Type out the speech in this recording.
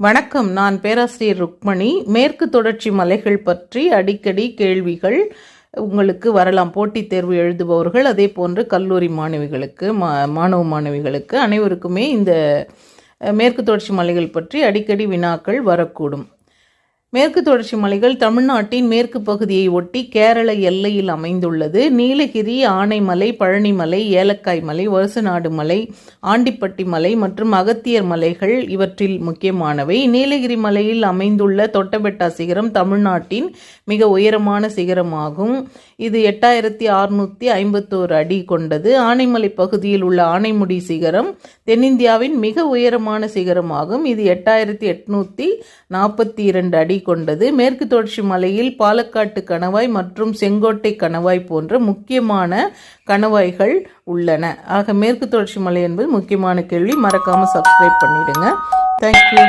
வணக்கம். நான் பேராசிரியர் ருக்மணி. மேற்கு தொடர்ச்சி மலைகள் பற்றி அடிக்கடி கேள்விகள் உங்களுக்கு வரலாம். போட்டித் தேர்வு எழுதுபவர்கள் அதே போன்று கல்லூரி மாணவிகளுக்கு மா மாணவ மாணவிகளுக்கு அனைவருக்குமே இந்த மேற்கு தொடர்ச்சி மலைகள் பற்றி அடிக்கடி வினாக்கள் வரக்கூடும். மேற்கு தொடர்ச்சி மலைகள் தமிழ்நாட்டின் மேற்கு பகுதியை ஒட்டி கேரள எல்லையில் அமைந்துள்ளது. நீலகிரி ஆனைமலை பழனிமலை ஏலக்காய் மலை வருசநாடு மலை ஆண்டிப்பட்டி மலை மற்றும் அகத்தியர் மலைகள் இவற்றில் முக்கியமானவை. நீலகிரி மலையில் அமைந்துள்ள தொட்டபெட்டா சிகரம் தமிழ்நாட்டின் மிக உயரமான சிகரமாகும். இது எட்டாயிரத்தி அறுநூத்தி ஐம்பத்தோரு அடி கொண்டது. ஆனைமலை பகுதியில் உள்ள ஆனைமுடி சிகரம் தென்னிந்தியாவின் மிக உயரமான சிகரமாகும். இது எட்டாயிரத்தி எட்நூத்தி நாற்பத்தி இரண்டு அடி கொண்டது மேற்கு தொடர்ச்சி மலையில் பாலக்காட்டு கணவாய் மற்றும் செங்கோட்டை கணவாய் போன்ற முக்கியமான கணவாய்கள் உள்ளன. ஆக மேற்கு தொடர்ச்சி மலை என்பது முக்கியமான கேள்வி. மறக்காம சப்ஸ்கிரைப் பண்ணிடுங்க. தேங்க்யூ